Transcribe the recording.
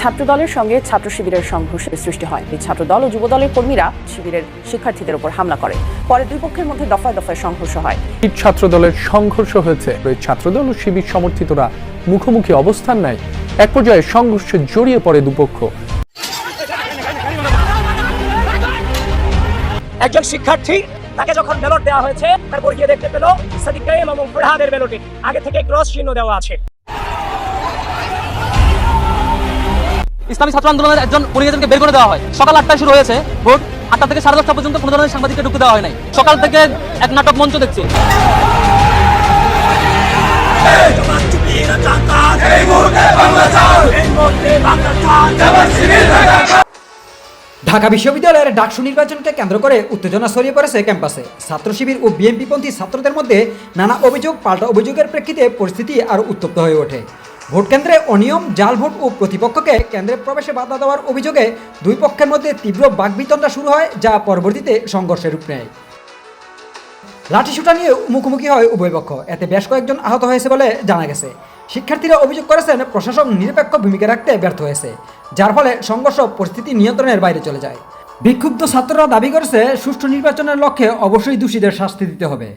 ছাত্রদলের সঙ্গে ছাত্র শিবিরের সংঘর্ষের সৃষ্টি হয়। এই ছাত্রদল ও যুবদলের কর্মীরা শিবিরের শিক্ষার্থীদের উপর হামলা করে। পরে দুই পক্ষের মধ্যে দফায় দফায় সংঘর্ষ হয়। ছাত্রদলের সংঘর্ষ হয়েছে। এই ছাত্রদল ও শিবির সমর্থিতরা মুখোমুখি অবস্থান নেয়। এক পর্যায়ে সংঘর্ষে জড়িয়ে পড়ে দুপক্ষ। একজন শিক্ষার্থী তাকে যখন ব্যালট দেওয়া হয়েছে তারপর গিয়ে দেখতে পেল সাদিক কাইম এবং ফরহাদের ব্যালটে আগে থেকে ক্রস চিহ্ন দেওয়া আছে। ইসলামী ছাত্র আন্দোলনের একজন পরিচালককে বের করে দেওয়া হয়। সকাল আটটায় শুরু হয়েছে ভোট আটটা থেকে সাড়ে দশটা পর্যন্ত কোনো ধরনের সাংবাদিককে ঢুকতে দেওয়া হয় নাই। সকাল থেকে এক নাটক মঞ্চ দেখছি। ঢাকা বিশ্ববিদ্যালয়ের ডাকসু নির্বাচনকে কেন্দ্র করে উত্তেজনা ছড়িয়ে পড়েছে ক্যাম্পাসে। ছাত্র শিবির ও বিএনপিপন্থী ছাত্রদের মধ্যে নানা অভিযোগ, পাল্টা অভিযোগের প্রেক্ষিতে পরিস্থিতি আরও উত্তপ্ত হয়ে ওঠে। ভোট কেন্দ্রে অনিয়ম, জাল ভোট ও প্রতিপক্ষকে কেন্দ্রে প্রবেশে বাধা দেওয়ার অভিযোগে দুই পক্ষের মধ্যে তীব্র বাকবিতণ্ডা শুরু হয়, যা পরবর্তীতে সংঘর্ষের রূপ নেয়। লাঠিসুটা নিয়ে মুখোমুখি হয় উভয় পক্ষ। এতে বেশ কয়েকজন আহত হয়েছে বলে জানা গেছে। শিক্ষার্থীরা অভিযোগ করেছেন, প্রশাসন নিরপেক্ষ ভূমিকা রাখতে ব্যর্থ হয়েছে, যার ফলে সংঘর্ষ পরিস্থিতি নিয়ন্ত্রণের বাইরে চলে যায়। বিক্ষুব্ধ ছাত্ররা দাবি করেছে, সুষ্ঠু নির্বাচনের লক্ষ্যে অবশ্যই দোষীদের শাস্তি দিতে হবে।